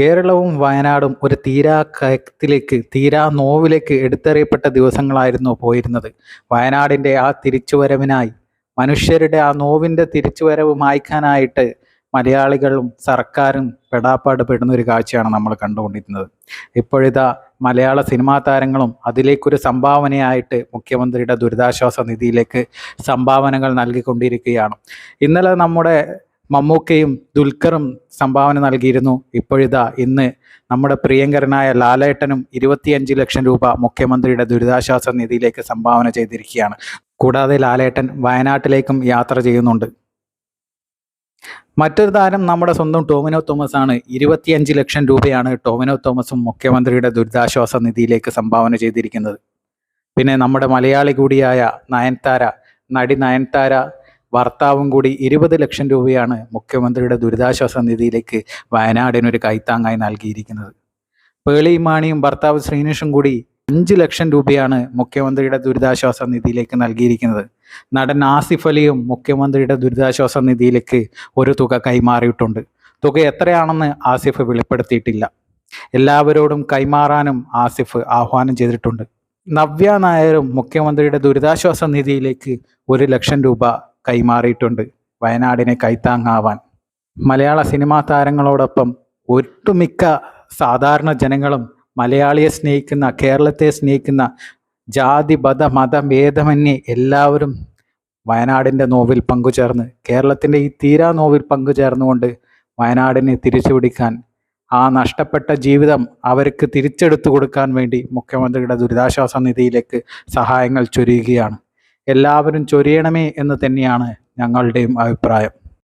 കേരളവും വയനാടും ഒരു തീരാ കയത്തിലേക്ക് തീരാ നോവിലേക്ക് എടുത്തെറിയപ്പെട്ട ദിവസങ്ങളായിരുന്നു പോയിരുന്നത്. വയനാടിന്റെ ആ തിരിച്ചുവരവിനായി മനുഷ്യരുടെ ആ നോവിന്റെ തിരിച്ചുവരവ് മായ്ക്കാനായിട്ട് മലയാളികളും സർക്കാരും പെടാപ്പാട് പെടുന്ന ഒരു കാഴ്ചയാണ് നമ്മൾ കണ്ടുകൊണ്ടിരുന്നത്. ഇപ്പോഴിതാ മലയാള സിനിമാ താരങ്ങളും അതിലേക്കൊരു സംഭാവനയായിട്ട് മുഖ്യമന്ത്രിയുടെ ദുരിതാശ്വാസ നിധിയിലേക്ക് സംഭാവനകൾ നൽകിക്കൊണ്ടിരിക്കുകയാണ്. ഇന്നലെ നമ്മുടെ മമ്മൂക്കയും ദുൽഖറും സംഭാവന നൽകിയിരുന്നു. ഇപ്പോഴിതാ ഇന്ന് നമ്മുടെ പ്രിയങ്കരനായ ലാലേട്ടനും ഇരുപത്തിയഞ്ച് ലക്ഷം രൂപ മുഖ്യമന്ത്രിയുടെ ദുരിതാശ്വാസ നിധിയിലേക്ക് സംഭാവന ചെയ്തിരിക്കുകയാണ്. കൂടാതെ ലാലേട്ടൻ വയനാട്ടിലേക്കും യാത്ര ചെയ്യുന്നുണ്ട്. മറ്റൊരു താരം നമ്മുടെ സ്വന്തം ടോമിനോ തോമസ് ആണ്. ഇരുപത്തിയഞ്ച് ലക്ഷം രൂപയാണ് ടോമിനോ തോമസും മുഖ്യമന്ത്രിയുടെ ദുരിതാശ്വാസ നിധിയിലേക്ക് സംഭാവന ചെയ്തിരിക്കുന്നത്. പിന്നെ നമ്മുടെ മലയാളി കൂടിയായ നയൻതാര നടി നയൻതാര ഭർത്താവും കൂടി ഇരുപത് ലക്ഷം രൂപയാണ് മുഖ്യമന്ത്രിയുടെ ദുരിതാശ്വാസ നിധിയിലേക്ക് വയനാടിനൊരു കൈത്താങ്ങായി നൽകിയിരിക്കുന്നത്. പേളി മാണിയും ഭർത്താവ് ശ്രീനിഷും കൂടി അഞ്ച് ലക്ഷം രൂപയാണ് മുഖ്യമന്ത്രിയുടെ ദുരിതാശ്വാസ നിധിയിലേക്ക് നൽകിയിരിക്കുന്നത്. നടൻ ആസിഫ് അലിയും മുഖ്യമന്ത്രിയുടെ ദുരിതാശ്വാസ നിധിയിലേക്ക് ഒരു തുക കൈമാറിയിട്ടുണ്ട്. തുക എത്രയാണെന്ന് ആസിഫ് വെളിപ്പെടുത്തിയിട്ടില്ല. എല്ലാവരോടും കൈമാറാനും ആസിഫ് ആഹ്വാനം ചെയ്തിട്ടുണ്ട്. നവ്യ നായരും മുഖ്യമന്ത്രിയുടെ ദുരിതാശ്വാസ നിധിയിലേക്ക് ഒരു ലക്ഷം രൂപ കൈമാറിയിട്ടുണ്ട്. വയനാടിനെ കൈത്താങ്ങാവാൻ. മലയാള സിനിമാ താരങ്ങളോടൊപ്പം ഒട്ടുമിക്ക സാധാരണ ജനങ്ങളും മലയാളിയെ സ്നേഹിക്കുന്ന കേരളത്തെ സ്നേഹിക്കുന്ന ജാതി മത ഭേദമന്യേ എല്ലാവരും വയനാടിന്റെ നോവിൽ പങ്കുചേർന്ന് കേരളത്തിന്റെ ഈ തീരാ നോവിൽ പങ്കുചേർന്നുകൊണ്ട് വയനാടിനെ തിരിച്ചു പിടിക്കാൻ ആ നഷ്ടപ്പെട്ട ജീവിതം അവർക്ക് തിരിച്ചെടുത്തു കൊടുക്കാൻ വേണ്ടി മുഖ്യമന്ത്രിയുടെ ദുരിതാശ്വാസ നിധിയിലേക്ക് സഹായങ്ങൾ ചൊരിയുകയാണ്. എല്ലാവരും ചൊരിയണമേ എന്ന് തന്നെയാണ് ഞങ്ങളുടെയും അഭിപ്രായം.